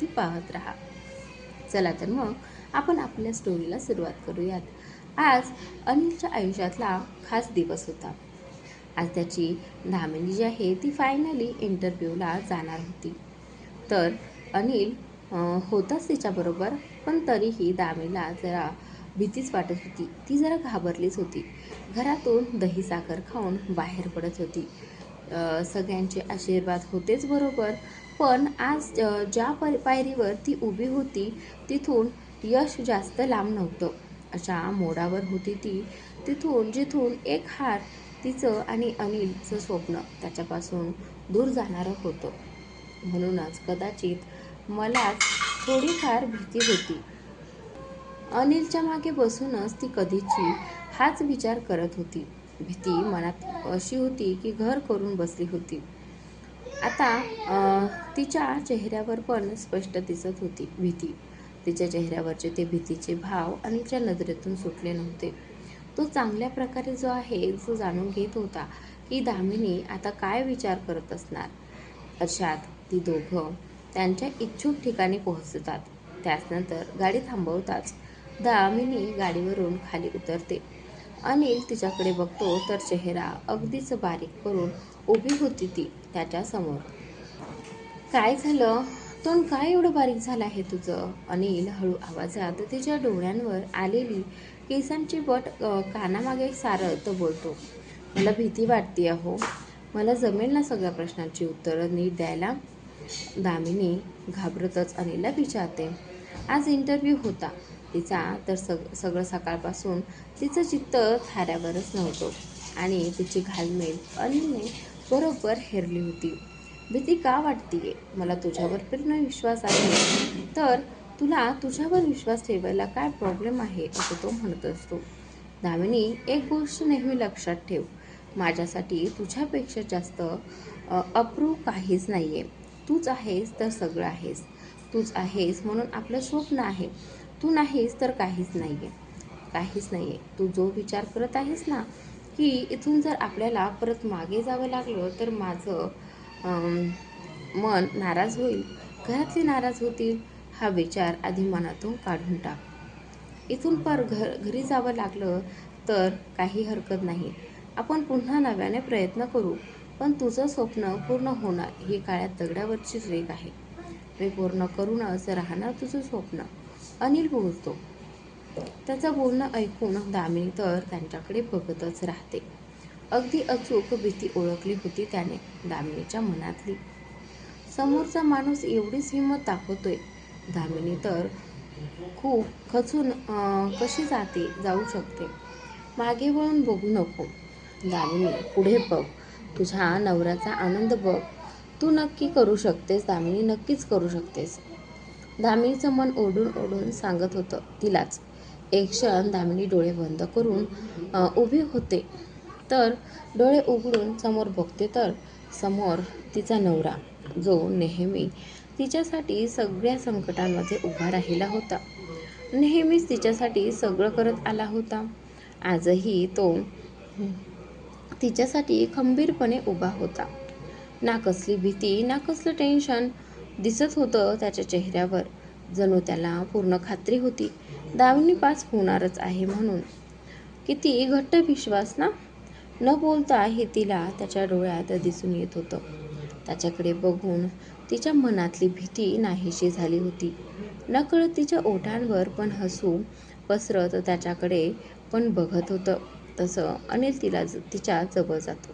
ती पाहत राहा. चला तर मग आपण आपल्या स्टोरीला सुरुवात करूयात. आज अनिलच्या आयुष्यातला खास दिवस होता. आज त्याची धामिनी जी आहे ती फायनली इंटरव्ह्यूला जाणार होती. तर अनिल होताच तिच्याबरोबर पण तरीही दामिनीला जरा भीतीच वाटत होती. ती जरा घाबरलीच होती. घरातून दही साखर खाऊन बाहेर पडत होती. सगळ्यांचे आशीर्वाद होतेच बरोबर पण आज ज्या प पायरीवर ती उभी होती तिथून यश जास्त लांब नव्हतं. अशा मोडावर होती ती. तिथून जिथून एक हार तिचं आणि अनिलचं स्वप्न त्याच्यापासून दूर जाणारं होतं. म्हणूनच कदाचित मलाच थोडीफार भीती होती. अनिलच्या मागे बसूनच ती कधीची हाच विचार करत होती. भीती मनात अशी होती की घर करून बसली होती. आता तिच्या चेहऱ्यावर पण स्पष्ट दिसत होती भीती. तिच्या चेहऱ्यावरचे ते भीतीचे भाव अनिलच्या नजरेतून सुटले नव्हते. तो चांगल्या प्रकारे जो आहे जो जाणून घेत होता की दामिनी आता काय विचार करत असणार. अशात ती दोघं त्यांच्या इच्छुक ठिकाणी पोहोचतात. त्याचनंतर गाडी थांबवताच दामिनी गाडीवरून खाली उतरते. अनिल तिच्याकडे बघतो तर चेहरा अगदीच बारीक करून उभी होती ती. त्याच्यासमोर. काय झालं? तोंड काय एवढं बारीक झालं आहे तुझं? अनिल हळू आवाजात तिच्या डोळ्यांवर आलेली केसांची बट कानामागे सारत बोलतो. मला भीती वाटते अहो. मला जमेल ना सगळ्या प्रश्नांची उत्तरं नीट द्यायला? दामिनी घाबरतच अनिलला विचारते. आज इंटरव्ह्यू होता. तिचा तर सग सगळं सकाळपासून तिचं चित्त थाऱ्यावरच नव्हतं आणि तिची घालमेल अनिलने बरोबर हेरली होती. भीती का वाटतीये? मला तुझ्यावर पूर्ण विश्वास आहे. तर तुला तुझ्यावर विश्वास ठेवायला काय प्रॉब्लेम आहे? असं तो म्हणत असतो. दामिनी एक गोष्ट नेहमी लक्षात ठेव. माझ्यासाठी तुझ्यापेक्षा जास्त अप्रूव काहीच नाही आहे तूच आहेस तर सगळं आहेस. तूच आहेस म्हणून आपलं स्वप्न आहे. तू नाहीस तर काहीच नाही आहे काहीच नाही आहे तू जो विचार करत आहेस ना की इथून जर आपल्याला परत मागे जावं लागलं तर माझं मन नाराज होईल. घरातले नाराज होतील हा विचार आधी मनातून काढून टाक. इथून पर घर घरी जावं लागलं तर काही हरकत नाही. आपण पुन्हा नव्याने प्रयत्न करू पण तुझं स्वप्न पूर्ण होणार. ही काळ्या दगडावरचीच रेख आहे. मी पूर्ण करूनच राहणार तुझं स्वप्न. अनिल बोलतो. त्याचं बोलणं ऐकून दामिनी तर त्यांच्याकडे बघतच राहते. अगदी अचूक भीती ओळखली होती त्याने दामिनीच्या मनातली. समोरचा माणूस एवढीच हिंमत दाखवतोय. दामिनी तर खूप खचून कशी जाते जाऊ शकते. मागे वळून बघू नको. दामिनी पुढे बघ. तुझ्या नवऱ्याचा आनंद बघ. तू नक्की करू शकतेस दामिनी नक्कीच करू शकतेस. दामिनीचं मन ओढून ओढून सांगत होतं तिलाच. एक क्षण दामिनी डोळे बंद करून उभे उभी होते. तर डोळे उघडून समोर बघते तर समोर तिचा नवरा जो नेहमी तिच्यासाठी सगळ्या संकटांमध्ये उभा राहिला होता. नेहमीच तिच्यासाठी सगळं करत आला होता. आजही तो तिच्यासाठी खंबीरपणे उभा होता. ना कसली भीती ना कसलं टेन्शन दिसत होतं त्याच्या चेहऱ्यावर. जणू त्याला पूर्ण खात्री होती. दामिनी पास होणारच आहे म्हणून. किती घट्ट विश्वास ना? न बोलता हे तिला त्याच्या डोळ्यात दिसून येत होतं. त्याच्याकडे बघून तिच्या मनातली भीती नाहीशी झाली होती. नकळत तिच्या ओठांवर पण हसू पसरत त्याच्याकडे पण बघत होतं. तसं अनिल तिला ज- तिच्या जवळ जातो.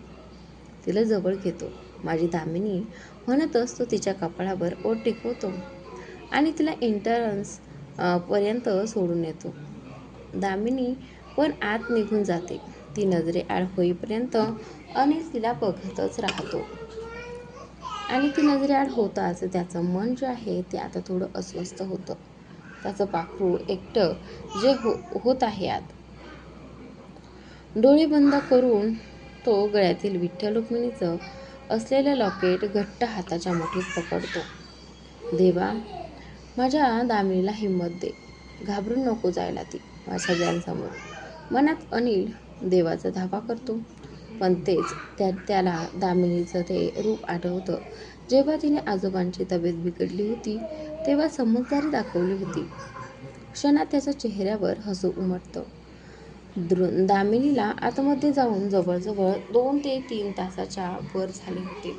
तिला जवळ घेतो. माझी दामिनी म्हणतच तो तिच्या कपाळावर ओट टेकवतो. आणि तिला इंटरन्स पर्यंत सोडून येतो. दामिनी पण आत निघून जाते. ती नजरे आड होईपर्यंत अनिल तिला बघतच राहतो. आणि ती नजरेआड होताच त्याचं मन जे आहे ते आता थोडं अस्वस्थ होतं. त्याचं पाखरू एकटं जे हो होत आहे आत. डोळे बंद करून तो गळ्यातील विठ्ठल रुक्मिणीचं असलेलं लॉकेट घट्ट हाताच्या मुठीत पकडतो. देवा माझ्या दामिनीला हिंमत दे. घाबरून नको जायला ती माझ्या सगळ्यांसमोर. मनात अनिल देवाचा धावा करतो. पण तेच त्या त्याला दामिनीचं ते रूप आठवतं. जेव्हा तिने आजोबांची तब्येत बिघडली होती तेव्हा समजदारी दाखवली होती. क्षणात त्याच्या चेहऱ्यावर हसू उमटतं. द्रु दामिनीला आतमध्ये जाऊन जवळजवळ दोन ते तीन तासाच्या वर झाले होते.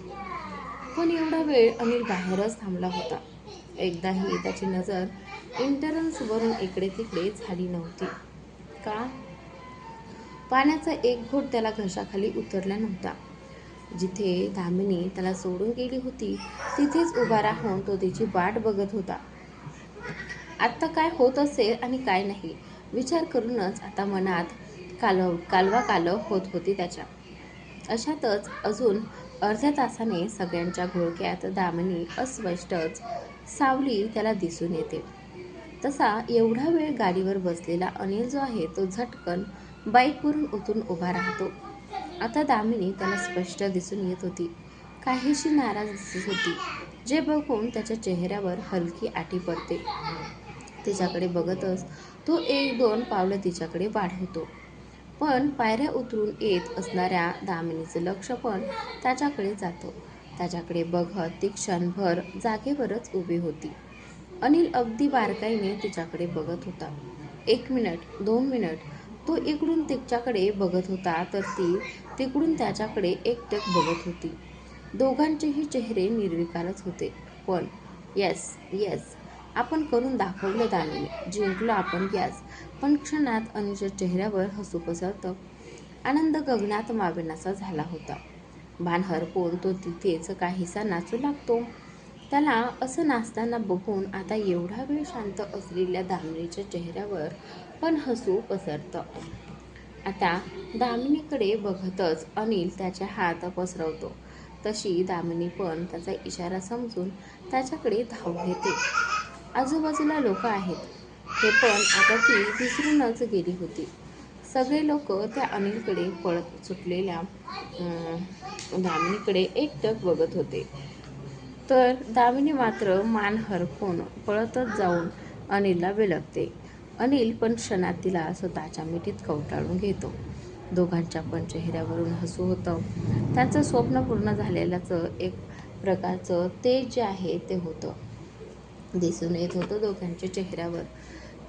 पण एवढा वेळ अनिल बाहेरच थांबला होता. एकदाही त्याची नजर इंटरन्सवरून इकडे तिकडे झाली नव्हती. का? पाण्याचा एक घोट त्याला घशाखाली उतरला नव्हता. जिथे दामिनी त्याला सोडून गेली होती तिथेच उभा राहून तो तिची वाट बघत होता. आत्ता काय होत असेल आणि काय नाही विचार करूनच आता मनात कालव कालवा कालव होत होती त्याच्या. अशातच अजून अर्ध्या तासाने सगळ्यांच्या घोळक्यात दामिनी अस्पष्टच सावली त्याला दिसून येते. तसा एवढा वेळ गाडीवर बसलेला अनिल जो आहे तो झटकन बाईकवरून उतरून उभा राहतो. आता दामिनी त्याला स्पष्ट दिसून येत होती. काहीशी नाराज दिसत होती. जे बघून त्याच्या चेहऱ्यावर हलकी आटी पडते. तिच्याकडे बघतच तो एक दोन पावलं तिच्याकडे वाढवतो. पण पायऱ्या उतरून येत असणाऱ्या दामिनीचं लक्ष पण त्याच्याकडे जातं. त्याच्याकडे बघत ती क्षणभर जागेवरच उभी होती. अनिल अगदी बारकाईने तिच्याकडे बघत होता. एक मिनिट दोन मिनिट तो इकडून तिच्याकडे बघत होता तर ती तिकडून त्याच्याकडे एकटक बघत होती. दोघांचेही चेहरे निर्विकारच होते. पण येस येस आपण करून दाखवलं दामिनी जिंकलो आपण गॅस पण क्षणात अनिलच्या चेहऱ्यावर हसू पसरतं. आनंद गगनात मावेनासा झाला होता. भान हरपून तो तिथेच काहीसा नाचू लागतो. त्याला असं नाचताना बघून आता एवढा वेळ शांत असलेल्या दामिनीच्या चेहऱ्यावर पण हसू पसरतं. आता दामिनीकडे बघतच अनिल त्याच्या हात पसरवतो. तशी दामिनी पण त्याचा इशारा समजून त्याच्याकडे धाव घेते. आजूबाजूला लोक आहेत. हे पण आता ती विसरूनच गेली होती. सगळे लोक त्या अनिलकडे पळत सुटलेल्या दामिनीकडे एकटक बघत होते. तर दामिनी मात्र मान हरपून पळतच जाऊन अनिलला विलगते. अनिल पण क्षणात तिला स्वतःच्या मिठीत कवटाळून घेतो. दोघांच्या पण चेहऱ्यावरून हसू होतं. त्यांचं स्वप्न पूर्ण झालेल्याचं एक प्रकारचं तेज जे आहे ते होतं. दिसून येत होतं दोघांच्या चेहऱ्यावर.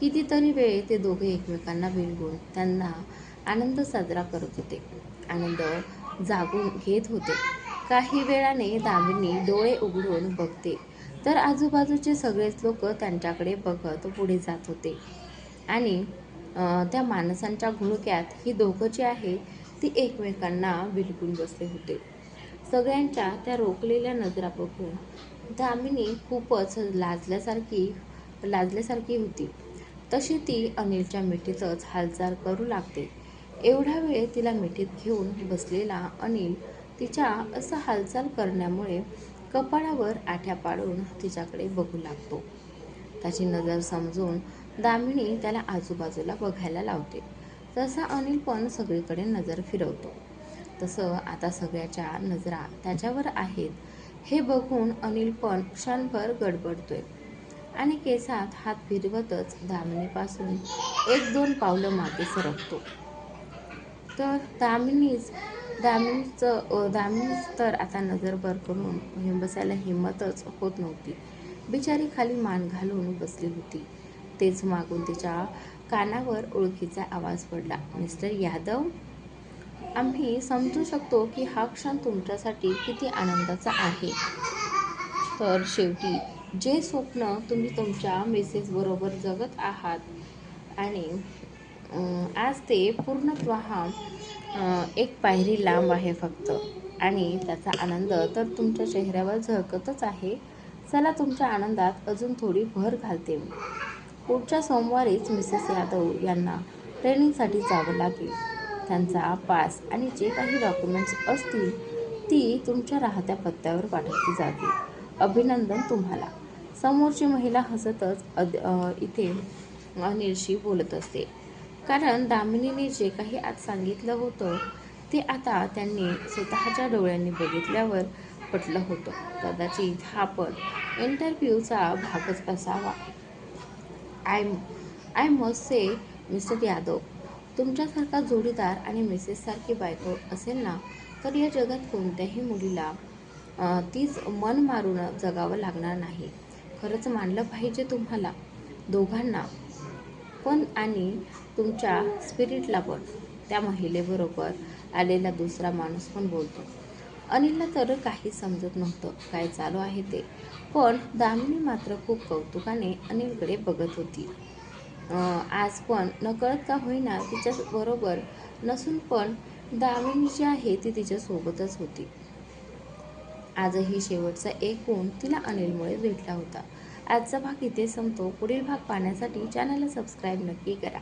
कितीतरी वेळ ते दोघे एकमेकांना बिलगून त्यांना आनंद साजरा करत होते. आनंद जागून घेत होते. काही वेळाने दामिनी डोळे उघडून बघते तर आजूबाजूचे सगळेच लोक त्यांच्याकडे बघत पुढे जात होते. आणि त्या माणसांच्या घुळक्यात ही दोघं जी आहे ती एकमेकांना बिलकून बसले होते. सगळ्यांच्या त्या रोखलेल्या नजरा बघून दामिनी खूपच लाजल्यासारखी लाजल्यासारखी होती. तशी ती अनिलच्या मिठीतच हालचाल करू लागते. एवढा वेळ तिला मिठीत घेऊन बसलेला अनिल तिच्या असं हालचाल करण्यामुळे कपाळावर आठ्या पाडून तिच्याकडे बघू लागतो. त्याची नजर समजून दामिनी त्याला आजूबाजूला बघायला लावते. तसा अनिल पण सगळीकडे नजर फिरवतो. तसं आता सगळ्याच्या नजरा त्याच्यावर आहेत. हे बघून अनिल पण क्षणभर गडबडतोय. आणि केसात हात फिरवतच दामिनीपासून एक दोन पावलं मागे सरकतो. तर दामिनीच दामिनीचं दामिनीच तर आता नजरभर करून बसायला हिंमतच होत नव्हती. बिचारी खाली मान घालून बसली होती. तेच मागून तिच्या कानावर ओळखीचा आवाज पडला. मिस्टर यादव? आम्ही समजू शकतो की हा क्षण तुमच्यासाठी किती आनंदाचा आहे. तर शेवटी जे स्वप्न तुम्ही तुमच्या मिसेसबरोबर जगत आहात आणि आज ते पूर्णत्वाह एक पायरी लांब आहे फक्त आणि त्याचा आनंद तर तुमच्या चेहऱ्यावर झळकतच आहे. चला तुमच्या आनंदात अजून थोडी भर घालते. पुढच्या सोमवारीच मिसेस यादव यांना ट्रेनिंगसाठी जावं लागेल. त्यांचा पास आणि जे काही डॉक्युमेंट्स असतील ती तुमच्या राहत्या पत्त्यावर पाठवली जातील. अभिनंदन तुम्हाला. समोरची महिला हसतच अद इथे अनिलशी बोलत असते. कारण दामिनीने जे काही आज सांगितलं होतं ते आता त्यांनी स्वतःच्या डोळ्यांनी बघितल्यावर पटलं होतं. कदाचित हा पण इंटरव्ह्यूचा भागच असावा. I I must say mister Yadav तुमच्यासारखा जोडीदार आणि मिसेससारखी बायको असेल ना तर या जगात कोणत्याही मुलीला तीच मन मारून जगावं लागणार नाही. खरंच मानलं पाहिजे तुम्हाला दोघांना. पण आणि तुमच्या स्पिरिटला पण. त्या महिलेबरोबर आलेला दुसरा माणूस पण बोलतो. अनिलला तर काही समजत नव्हतं काय चालू आहे ते. पण दामिनी मात्र खूप कौतुकाने अनिलकडे बघत होती. आज पण नकळत का होईना तिच्याबरोबर नसून पण दामिनी जी आहे ती तिच्यासोबतच होती. आजही शेवटचा एक गुण तिला अनिलमुळे भेटला होता. आजचा भाग इथे संपतो. पुढील भाग पाहण्यासाठी चॅनलला सबस्क्राईब नक्की करा.